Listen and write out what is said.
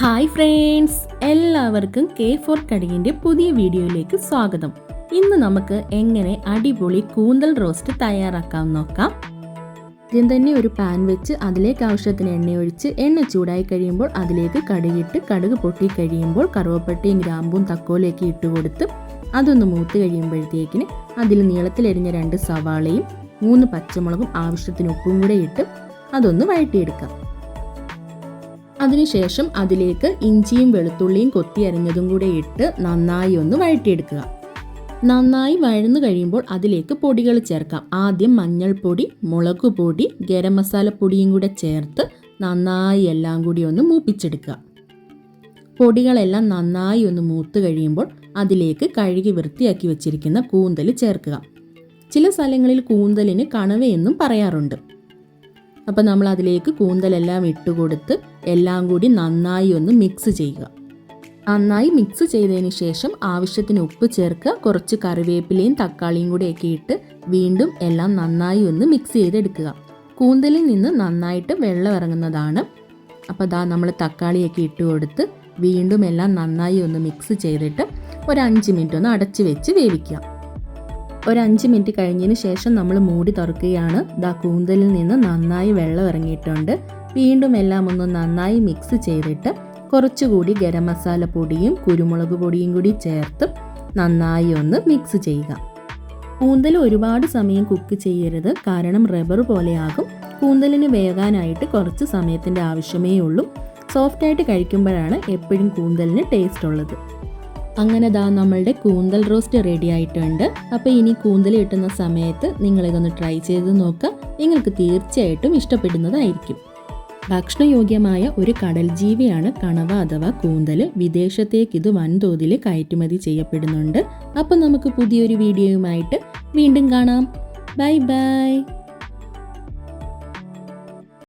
Hi friends എല്ലാവർക്കും K four കടിയിന്റെ പുതിയ വീഡിയോയിലേക്ക് സ്വാഗതം. ഇന്ന് നമുക്ക് എങ്ങനെ അടിപൊളി കൂന്തൽ റോസ്റ്റ് തയ്യാറാക്കാം നോക്കാം. ആദ്യം തന്നെ ഒരു പാൻ വെച്ച് അതിലേക്ക് ആവശ്യത്തിന് എണ്ണ ഒഴിച്ച് എണ്ണ ചൂടായി കഴിയുമ്പോൾ അതിലേക്ക് കടുകിട്ട് കടുക് പൊട്ടി കഴിയുമ്പോൾ കറുവപ്പട്ടയും ഗ്രാമ്പും തക്കോലേക്ക് ഇട്ട് കൊടുത്ത് അതൊന്ന് മൂത്ത് കഴിയുമ്പോഴത്തേക്കിന് അതിൽ നീളത്തിലെരിഞ്ഞ രണ്ട് സവാളയും മൂന്ന് പച്ചമുളകും ആവശ്യത്തിന് ഉപ്പും കൂടെ ഇട്ട് അതൊന്ന് വഴറ്റിയെടുക്കാം. അതിനുശേഷം അതിലേക്ക് ഇഞ്ചിയും വെളുത്തുള്ളിയും കൊത്തി അരിഞ്ഞതും കൂടെ ഇട്ട് നന്നായി ഒന്ന് വഴറ്റിയെടുക്കുക. നന്നായി വഴന്നു കഴിയുമ്പോൾ അതിലേക്ക് പൊടികൾ ചേർക്കാം. ആദ്യം മഞ്ഞൾപ്പൊടി മുളക് പൊടി ഗരം മസാല പൊടിയും കൂടെ ചേർത്ത് നന്നായി എല്ലാം കൂടി ഒന്ന് മൂപ്പിച്ചെടുക്കുക. പൊടികളെല്ലാം നന്നായി ഒന്ന് മൂത്ത് കഴിയുമ്പോൾ അതിലേക്ക് കഴുകി വൃത്തിയാക്കി വെച്ചിരിക്കുന്ന കൂന്തൽ ചേർക്കുക. ചില സ്ഥലങ്ങളിൽ കൂന്തലിന് കണവയെന്നും പറയാറുണ്ട്. അപ്പോൾ നമ്മൾ അതിലേക്ക് കൂന്തലെല്ലാം ഇട്ട് കൊടുത്ത് എല്ലാം കൂടി നന്നായി ഒന്ന് മിക്സ് ചെയ്യുക. നന്നായി മിക്സ് ചെയ്തതിന് ശേഷം ആവശ്യത്തിന് ഉപ്പ് ചേർക്കുക. കുറച്ച് കറിവേപ്പിലയും തക്കാളിയും കൂടെയൊക്കെ ഇട്ട് വീണ്ടും എല്ലാം നന്നായി ഒന്ന് മിക്സ് ചെയ്തെടുക്കുക. കൂന്തലിൽ നിന്ന് നന്നായിട്ട് വെള്ളം ഇറങ്ങുന്നതാണ്. അപ്പോൾ ദാ നമ്മൾ തക്കാളിയൊക്കെ ഇട്ട് കൊടുത്ത് വീണ്ടും എല്ലാം നന്നായി ഒന്ന് മിക്സ് ചെയ്തിട്ട് ഒരു അഞ്ച് മിനിറ്റ് ഒന്ന് അടച്ച് വെച്ച് വേവിക്കുക. ഒരു അഞ്ച് മിനിറ്റ് കഴിഞ്ഞതിന് ശേഷം നമ്മൾ മൂടി തുറക്കുകയാണ്. ദാ കൂന്തലിൽ നിന്ന് നന്നായി വെള്ളം ഇറങ്ങിയിട്ടുണ്ട്. വീണ്ടും എല്ലാം ഒന്ന് നന്നായി മിക്സ് ചെയ്തിട്ട് കുറച്ചുകൂടി ഗരം മസാല പൊടിയും കുരുമുളക് പൊടിയും കൂടി ചേർത്ത് നന്നായി ഒന്ന് മിക്സ് ചെയ്യുക. കൂന്തൽ ഒരുപാട് സമയം കുക്ക് ചെയ്യരുത്. കാരണം റബ്ബർ പോലെയാകും. കൂന്തലിന് വേകാനായിട്ട് കുറച്ച് സമയത്തിന്റെ ആവശ്യമേ ഉള്ളൂ. സോഫ്റ്റായിട്ട് കഴിക്കുമ്പോഴാണ് എപ്പോഴും കൂന്തലിന് ടേസ്റ്റ് ഉള്ളത്. അങ്ങനെ ദാ നമ്മളുടെ കൂന്തൽ റോസ്റ്റ് റെഡി ആയിട്ടുണ്ട് അപ്പോൾ ഇനി കൂന്തൽ കിട്ടുന്ന സമയത്ത് നിങ്ങളിതൊന്ന് ട്രൈ ചെയ്ത് നോക്കുക നിങ്ങൾക്ക് തീർച്ചയായിട്ടും ഇഷ്ടപ്പെടുന്നതായിരിക്കും. ഭക്ഷണയോഗ്യമായ ഒരു കടൽ ജീവിയാണ് കണവ അഥവാ കൂന്തൽ. വിദേശത്തേക്ക് ഇത് വൻതോതിൽ കയറ്റുമതി ചെയ്യപ്പെടുന്നുണ്ട്. അപ്പം നമുക്ക് പുതിയൊരു വീഡിയോയുമായിട്ട് വീണ്ടും കാണാം. Bye bye.